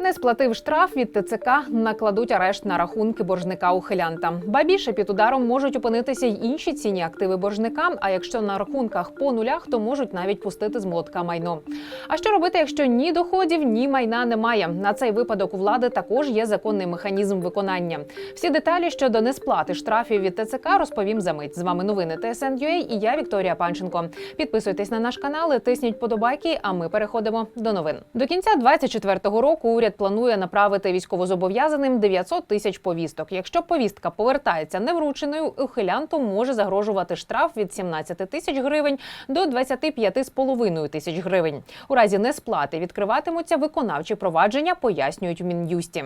Не сплатив штраф від ТЦК, накладуть арешт на рахунки боржника ухилянта. Ба більше під ударом можуть опинитися й інші цінні активи боржника. А якщо на рахунках по нулях, то можуть навіть пустити з молотка майно. А що робити, якщо ні доходів, ні майна немає? На цей випадок у влади також є законний механізм виконання. Всі деталі щодо несплати штрафів від ТЦК розповім за мить. З вами новини ТСН.UA і я Вікторія Панченко. Підписуйтесь на наш канал, тисніть подобайки. А ми переходимо до новин. До кінця 24-го року уряд планує направити військовозобов'язаним 900 тисяч повісток. Якщо повістка повертається неврученою, ухилянту може загрожувати штраф від 17 тисяч гривень до 25,5 тисяч гривень. У разі несплати відкриватимуться виконавчі провадження, пояснюють у мін'юсті.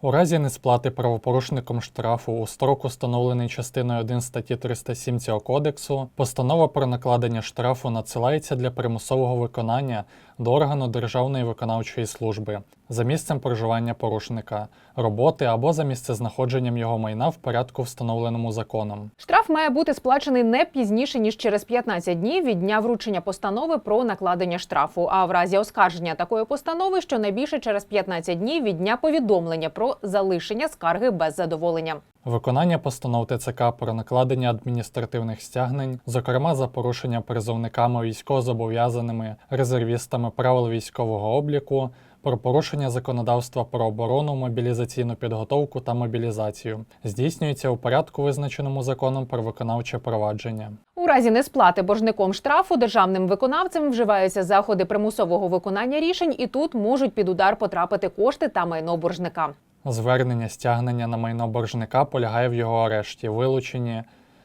У разі несплати правопорушником штрафу у строк, установлений частиною 1 статті 307 цього кодексу, постанова про накладення штрафу надсилається для примусового виконання до органу Державної виконавчої служби за місцем проживання порушника, роботи або за місцезнаходженням його майна в порядку, встановленому законом. Штраф має бути сплачений не пізніше ніж через 15 днів від дня вручення постанови про накладення штрафу. А в разі оскарження такої постанови щонайбільше через 15 днів від дня повідомлення про залишення скарги без задоволення. Виконання постанов ТЦК про накладення адміністративних стягнень, зокрема за порушення призовниками військовозобов'язаними, резервістами правил військового обліку, про порушення законодавства про оборону, мобілізаційну підготовку та мобілізацію, здійснюється у порядку, визначеному законом про виконавче провадження. У разі несплати боржником штрафу державним виконавцем вживаються заходи примусового виконання рішень, і тут можуть під удар потрапити кошти та майно боржника. Звернення стягнення на майно боржника полягає в його арешті, вилученні,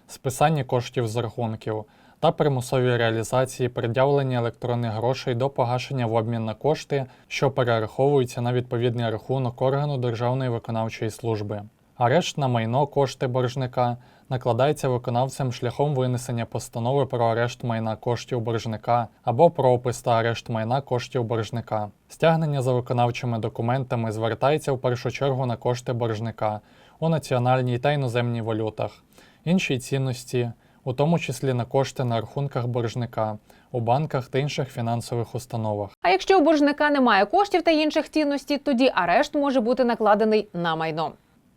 списанні коштів з рахунків та примусовій реалізації пред'явлення електронних грошей до погашення в обмін на кошти, що перераховуються на відповідний рахунок органу Державної виконавчої служби. Арешт на майно кошти боржника накладається виконавцем шляхом винесення постанови про арешт майна коштів боржника або про опис та арешт майна коштів боржника. Стягнення за виконавчими документами звертається в першу чергу на кошти боржника у національній та іноземній валютах, інші цінності, у тому числі на кошти на рахунках боржника, у банках та інших фінансових установах. А якщо у боржника немає коштів та інших цінностей, тоді арешт може бути накладений на майно.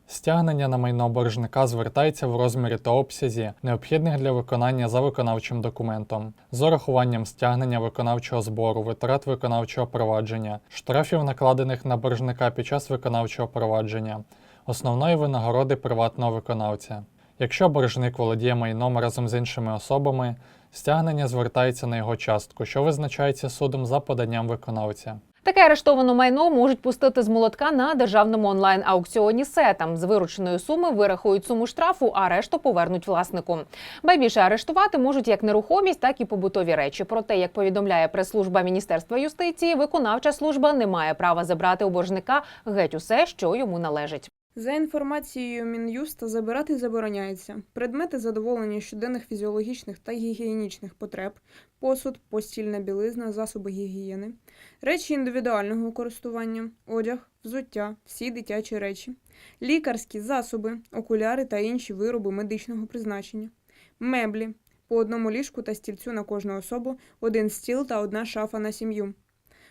Стягнення на майно боржника звертається в розмірі та обсязі, необхідних для виконання за виконавчим документом, з урахуванням стягнення виконавчого збору, витрат виконавчого провадження, штрафів, накладених на боржника під час виконавчого провадження, основної винагороди приватного виконавця. Якщо боржник володіє майном разом з іншими особами, стягнення звертається на його частку, що визначається судом за поданням виконавця. Таке арештоване майно можуть пустити з молотка на державному онлайн-аукціоні сетам. З вирученої суми вирахують суму штрафу, а решту повернуть власнику. Байбільше арештувати можуть як нерухомість, так і побутові речі. Проте, як повідомляє прес-служба Міністерства юстиції, виконавча служба не має права забрати у боржника геть усе, що йому належить. За інформацією Мін'юста, забирати забороняється предмети задоволення щоденних фізіологічних та гігієнічних потреб, посуд, постільна білизна, засоби гігієни, речі індивідуального користування, одяг, взуття, всі дитячі речі, лікарські засоби, окуляри та інші вироби медичного призначення, меблі, по одному ліжку та стільцю на кожну особу, один стіл та одна шафа на сім'ю.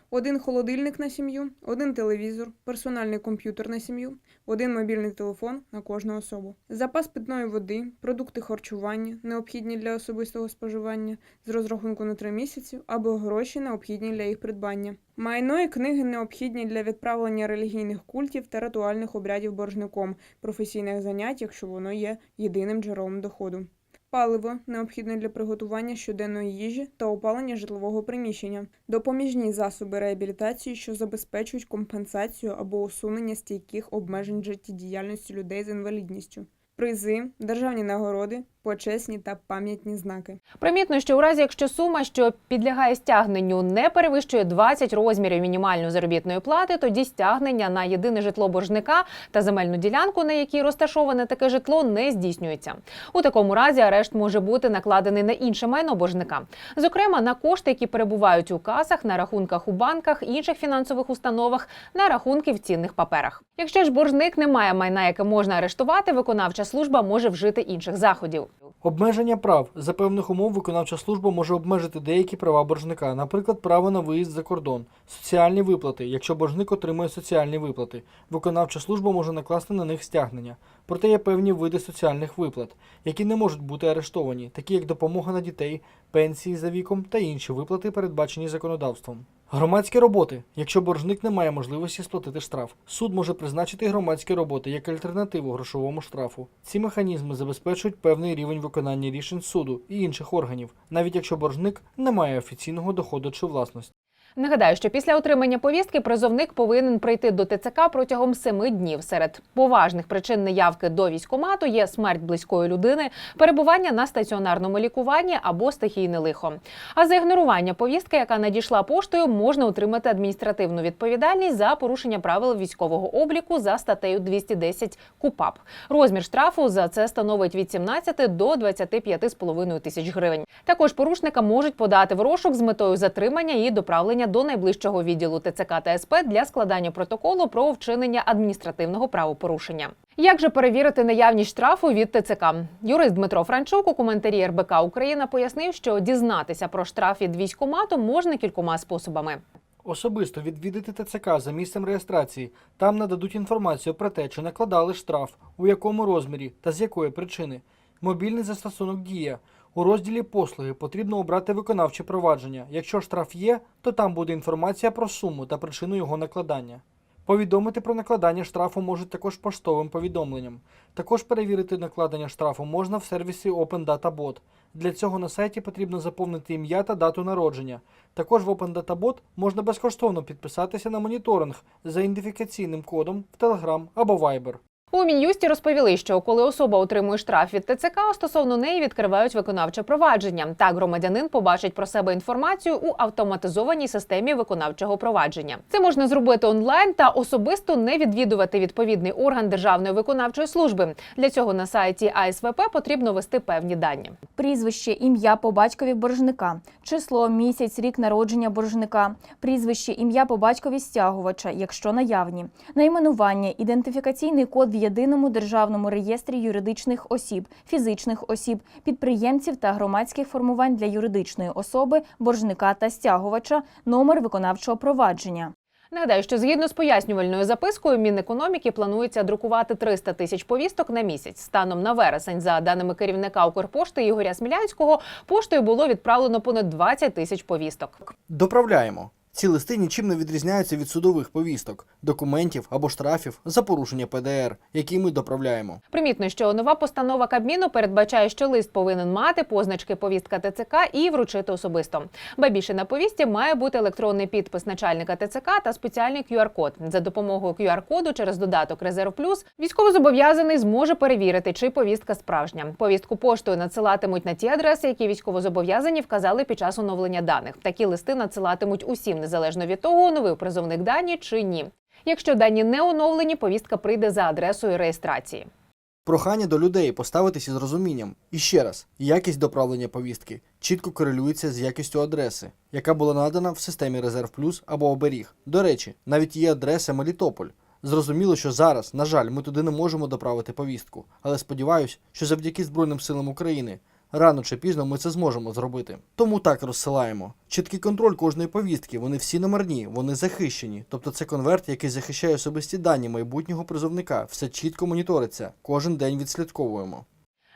Один холодильник на сім'ю, один телевізор, персональний комп'ютер на сім'ю, один мобільний телефон на кожну особу, запас питної води, продукти харчування, необхідні для особистого споживання, з розрахунку на три місяці, або гроші, необхідні для їх придбання. Майно і книги необхідні для відправлення релігійних культів та ритуальних обрядів боржником, професійних занять, якщо воно є єдиним джерелом доходу. Паливо необхідне для приготування щоденної їжі та опалення житлового приміщення, допоміжні засоби реабілітації, що забезпечують компенсацію або усунення стійких обмежень життєдіяльності людей з інвалідністю, призи, державні нагороди, почесні та пам'ятні знаки. Примітно, що у разі, якщо сума, що підлягає стягненню, не перевищує 20 розмірів мінімальної заробітної плати, тоді стягнення на єдине житло боржника та земельну ділянку, на якій розташоване таке житло, не здійснюється. У такому разі арешт може бути накладений на інше майно боржника, зокрема на кошти, які перебувають у касах, на рахунках у банках, інших фінансових установах, на рахунки в цінних паперах. Якщо ж боржник не має майна, яке можна арештувати, виконавча служба може вжити інших заходів. Обмеження прав за певних умов виконавча служба може обмежити деякі права боржника, наприклад, право на виїзд за кордон, соціальні виплати, якщо боржник отримує соціальні виплати. Виконавча служба може накласти на них стягнення. Проте є певні види соціальних виплат, які не можуть бути арештовані, такі як допомога на дітей, пенсії за віком та інші виплати, передбачені законодавством. Громадські роботи. Якщо боржник не має можливості сплатити штраф, суд може призначити громадські роботи як альтернативу грошовому штрафу. Ці механізми забезпечують певний рівень виконання рішень суду і інших органів, навіть якщо боржник не має офіційного доходу чи власності. Нагадаю, що після отримання повістки призовник повинен прийти до ТЦК протягом семи днів. Серед поважних причин неявки до військкомату є смерть близької людини, перебування на стаціонарному лікуванні або стихійне лихо. А за ігнорування повістки, яка надійшла поштою, можна отримати адміністративну відповідальність за порушення правил військового обліку за статтею 210 КУПАП. Розмір штрафу за це становить від 17 до 25,5 тисяч гривень. Також порушника можуть подати в розшук з метою затримання і доправлення до найближчого відділу ТЦК та СП для складання протоколу про вчинення адміністративного правопорушення. Як же перевірити наявність штрафу від ТЦК? Юрист Дмитро Франчук у коментарі РБК Україна пояснив, що дізнатися про штраф від військкомату можна кількома способами. Особисто відвідати ТЦК за місцем реєстрації. Там нададуть інформацію про те, чи накладали штраф, у якому розмірі та з якої причини. Мобільний застосунок дія. У розділі послуги потрібно обрати виконавче провадження. Якщо штраф є, то там буде інформація про суму та причину його накладання. Повідомити про накладання штрафу можуть також поштовим повідомленням. Також перевірити накладення штрафу можна в сервісі Open Data Bot. Для цього на сайті потрібно заповнити ім'я та дату народження. Також в Open Data Bot можна безкоштовно підписатися на моніторинг за ідентифікаційним кодом в Telegram або Viber. У мін'юсті розповіли, що коли особа отримує штраф від ТЦК, стосовно неї відкривають виконавче провадження. Так громадянин побачить про себе інформацію у автоматизованій системі виконавчого провадження. Це можна зробити онлайн та особисто не відвідувати відповідний орган державної виконавчої служби. Для цього на сайті АСВП потрібно ввести певні дані. прізвище, ім'я по батькові боржника, число, місяць, рік народження боржника, прізвище, ім'я по батькові стягувача, якщо наявні, найменування, ідентифікаційний код єдиному державному реєстрі юридичних осіб, фізичних осіб, підприємців та громадських формувань для юридичної особи, боржника та стягувача, номер виконавчого провадження. Нагадаю, що згідно з пояснювальною запискою Мінекономіки планується друкувати 300 тисяч повісток на місяць. Станом на вересень, за даними керівника Укрпошти Ігоря Смілянського, поштою було відправлено понад 20 тисяч повісток. Доправляємо. Ці листи нічим не відрізняються від судових повісток, документів або штрафів за порушення ПДР, які ми доправляємо. Примітно, що нова постанова Кабміну передбачає, що лист повинен мати позначки повістка ТЦК і вручити особисто. Ба більше на повісті має бути електронний підпис начальника ТЦК та спеціальний QR-код. За допомогою QR-коду через додаток Резерв Плюс військовозобов'язаний зможе перевірити, чи повістка справжня. Повістку поштою надсилатимуть на ті адреси, які військовозобов'язані вказали під час оновлення даних. Такі листи надсилатимуть усім, незалежно від того, новий призовник дані чи ні. Якщо дані не оновлені, повістка прийде за адресою реєстрації. Прохання до людей поставитися з розумінням. І ще раз, якість доправлення повістки чітко корелюється з якістю адреси, яка була надана в системі Резерв Плюс або оберіг. До речі, навіть є адреса Мелітополь. Зрозуміло, що зараз, на жаль, ми туди не можемо доправити повістку, але сподіваюся, що завдяки Збройним силам України рано чи пізно ми це зможемо зробити. Тому так розсилаємо. Чіткий контроль кожної повістки, вони всі номерні, вони захищені. Тобто це конверт, який захищає особисті дані майбутнього призовника. Все чітко моніториться, кожен день відслідковуємо.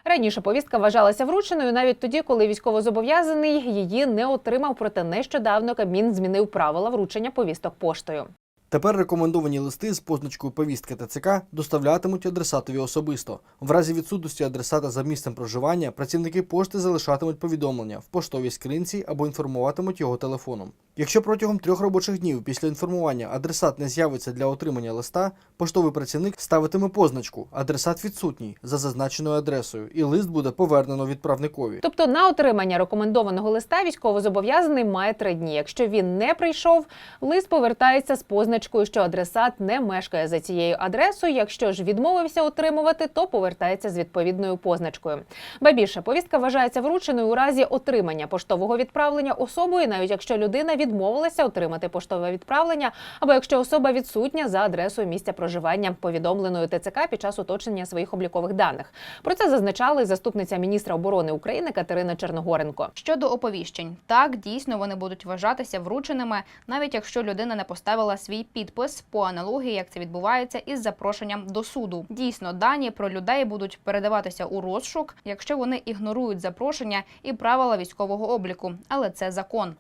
Раніше повістка вважалася врученою навіть тоді, коли військовозобов'язаний її не отримав. Проте нещодавно Кабмін змінив правила вручення повісток поштою. Тепер рекомендовані листи з позначкою повістки ТЦК доставлятимуть адресатові особисто. В разі відсутності адресата за місцем проживання працівники пошти залишатимуть повідомлення в поштовій скринці або інформуватимуть його телефоном. Якщо протягом трьох робочих днів після інформування адресат не з'явиться для отримання листа, поштовий працівник ставитиме позначку Адресат відсутній за зазначеною адресою, і лист буде повернено відправникові. Тобто на отримання рекомендованого листа військовозобов'язаний має три дні. Якщо він не прийшов, лист повертається з позначкою, що адресат не мешкає за цією адресою. Якщо ж відмовився отримувати, то повертається з відповідною позначкою. Ба більше повістка вважається врученою у разі отримання поштового відправлення особою, навіть якщо людина відмовилася отримати поштове відправлення, або якщо особа відсутня за адресою місця проживання, повідомленою ТЦК під час уточнення своїх облікових даних. Про це зазначала і заступниця міністра оборони України Катерина Черногоренко. Щодо оповіщень, так дійсно вони будуть вважатися врученими, навіть якщо людина не поставила свій підпис по аналогії, як це відбувається із запрошенням до суду. Дійсно, дані про людей будуть передаватися у розшук, якщо вони ігнорують запрошення і правила військового обліку, але це закон.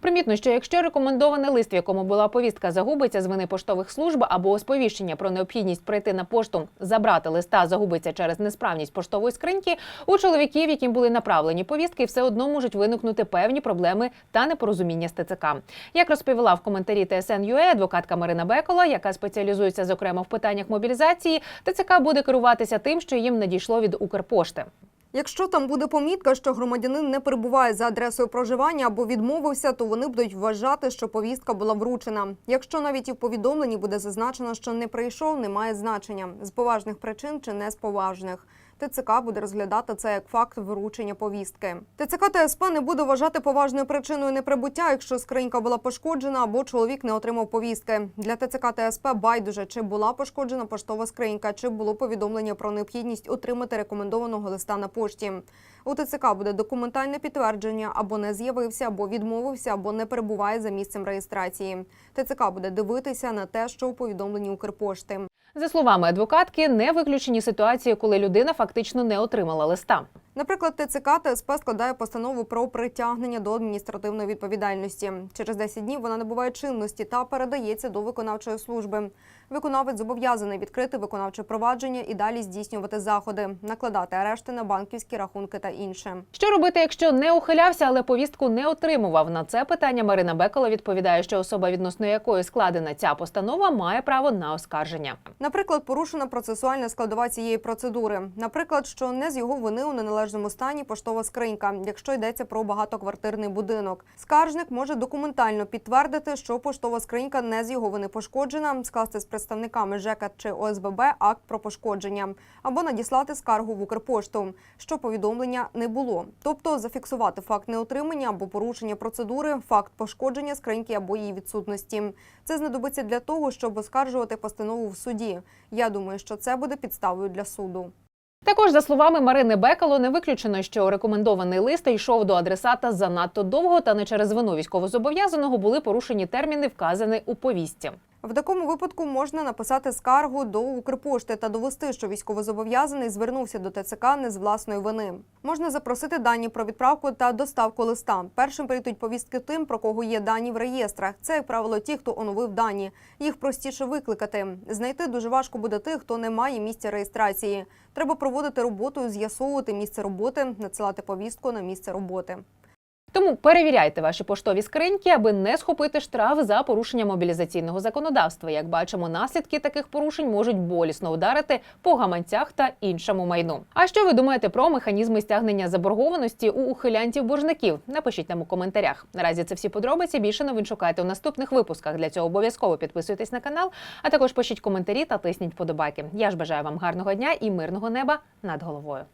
Примітно, що якщо рекомендований лист, в якому була повістка, загубиться з вини поштових служб або сповіщення про необхідність прийти на пошту, забрати листа загубиться через несправність поштової скриньки, у чоловіків, яким були направлені повістки, все одно можуть виникнути певні проблеми та непорозуміння з ТЦК. Як розповіла в коментарі ТСН.UA адвокатка Марина Бекола, яка спеціалізується зокрема в питаннях мобілізації, ТЦК буде керуватися тим, що їм надійшло від Укрпошти. Якщо там буде помітка, що громадянин не перебуває за адресою проживання або відмовився, то вони будуть вважати, що повістка була вручена. Якщо навіть і в повідомленні буде зазначено, що не прийшов, немає значення з поважних причин чи не з поважних. ТЦК буде розглядати це як факт вручення повістки. ТЦК та СП не буде вважати поважною причиною неприбуття, якщо скринька була пошкоджена або чоловік не отримав повістки. Для ТЦК та СП байдуже, чи була пошкоджена поштова скринька, чи було повідомлення про необхідність отримати рекомендованого листа на пошті. У ТЦК буде документальне підтвердження або не з'явився, або відмовився, або не перебуває за місцем реєстрації. ТЦК буде дивитися на те, що у повідомленні Укрпошти. За словами адвокатки, не виключені ситуації, коли людина фактично не отримала листа. Наприклад, ТЦК та СП складає постанову про притягнення до адміністративної відповідальності. Через 10 днів вона набуває чинності та передається до виконавчої служби. Виконавець зобов'язаний відкрити виконавче провадження і далі здійснювати заходи, накладати арешти на банківські рахунки та інше. Що робити, якщо не ухилявся, але повістку не отримував? На це питання Марина Бекола відповідає, що особа, відносно якої складена ця постанова, має право на оскарження. Наприклад, порушена процесуальна складова цієї процедури. Наприклад, що не з його вини у неналежному стані поштова скринька, якщо йдеться про багатоквартирний будинок. Скаржник може документально підтвердити, що поштова скринька не з його вини пошкоджена, скласти з представниками ЖЕКа чи ОСББ акт про пошкодження або надіслати скаргу в Укрпошту, що повідомлення не було, тобто зафіксувати факт неотримання або порушення процедури, факт пошкодження скриньки або її відсутності. Це знадобиться для того, щоб оскаржувати постанову в суді. Я думаю, що це буде підставою для суду. Також, за словами Марини Бекало, не виключено, що рекомендований лист йшов до адресата занадто довго та не через вину військовозобов'язаного були порушені терміни, вказані у повістці. В такому випадку можна написати скаргу до Укрпошти та довести, що військовозобов'язаний звернувся до ТЦК не з власної вини. Можна запросити дані про відправку та доставку листа. Першим прийдуть повістки тим, про кого є дані в реєстрах. Це, як правило, ті, хто оновив дані. Їх простіше викликати. Знайти дуже важко буде тих, хто не має місця реєстрації. Треба проводити роботу, з'ясовувати місце роботи, надсилати повістку на місце роботи. Тому перевіряйте ваші поштові скриньки, аби не схопити штраф за порушення мобілізаційного законодавства. Як бачимо, наслідки таких порушень можуть болісно ударити по гаманцях та іншому майну. А що ви думаєте про механізми стягнення заборгованості у ухилянтів боржників? Напишіть нам у коментарях. Наразі це всі подробиці. Більше новин шукайте у наступних випусках. Для цього обов'язково підписуйтесь на канал, а також пишіть коментарі та тисніть подобайки. Я ж бажаю вам гарного дня і мирного неба над головою.